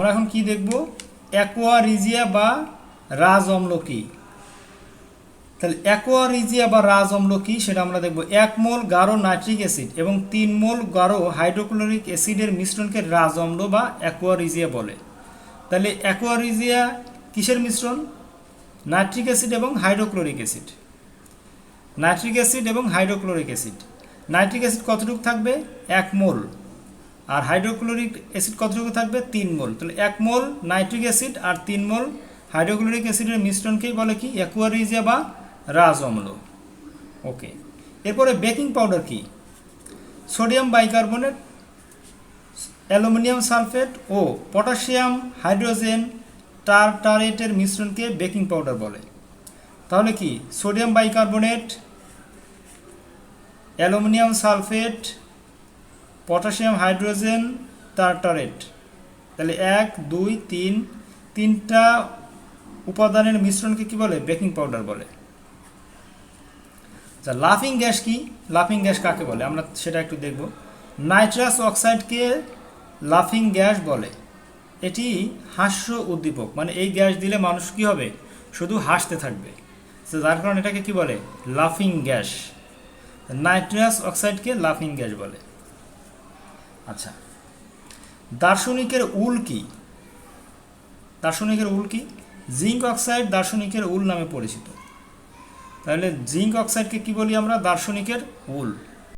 আমরা এখন কি দেখব? অ্যাকোয়ারিজিয়া বা রাজ অম্ল কি? তাহলে অ্যাকোয়ারিজিয়া বা রাজ অম্ল কি? সেটা আমরা দেখব। এক মোল গাঢ় নাইট্রিক অ্যাসিড এবং তিন মোল গাঢ় হাইড্রোক্লোরিক অ্যাসিডের মিশ্রণকে রাজ অম্ল বা অ্যাকোয়ারিজিয়া বলে। তাহলে অ্যাকোয়ারিজিয়া কিসের মিশ্রণ? নাইট্রিক অ্যাসিড এবং হাইড্রোক্লোরিক অ্যাসিড। নাইট্রিক অ্যাসিড এবং হাইড্রোক্লোরিক অ্যাসিড। নাইট্রিক অ্যাসিড কতটুকু থাকবে? এক মোল। আর হাইড্রোক্লোরিক অ্যাসিড কতটুকু থাকবে? তিন মোল। তাহলে এক মোল নাইট্রিক অ্যাসিড আর তিন মোল হাইড্রোক্লোরিক অ্যাসিডের মিশ্রণকেই বলে কি? অ্যাকুয়ারিজিয়া বা রাজ অম্ল। ওকে। এরপরে বেকিং পাউডার কি? সোডিয়াম বাইকার্বনেট, অ্যালুমিনিয়াম সালফেট ও পটাশিয়াম, হাইড্রোজেন, টারটারেটের মিশ্রণকে বেকিং পাউডার বলে। তাহলে কি? Sodium bicarbonate, aluminium sulphate potassium hydrogen tartrate. তাহলে এক, দুই, তিন, তিনটা উপাদানের মিশ্রণকে কি বলে? বেকিং পাউডার বলে। আচ্ছা লাফিং গ্যাস কি? লাফিং গ্যাস কাকে বলে? আমরা সেটা একটু দেখব। নাইট্রাস অক্সাইডকে লাফিং গ্যাস বলে। এটি হাস্য উদ্দীপক মানে এই গ্যাস দিলে মানুষ কি হবে? শুধু হাসতে থাকবে। তো যার কারণে এটাকে কি বলে? লাফিং গ্যাস। নাইট্রাস অক্সাইডকে লাফিং গ্যাস বলে। আচ্ছা। দার্শনিকের উল কি? দার্শনিকের উল কি? জিঙ্ক অক্সাইড দার্শনিকের উল নামে পরিচিত। তাহলে জিঙ্ক অক্সাইডকে কি বলি আমরা? দার্শনিকের উল।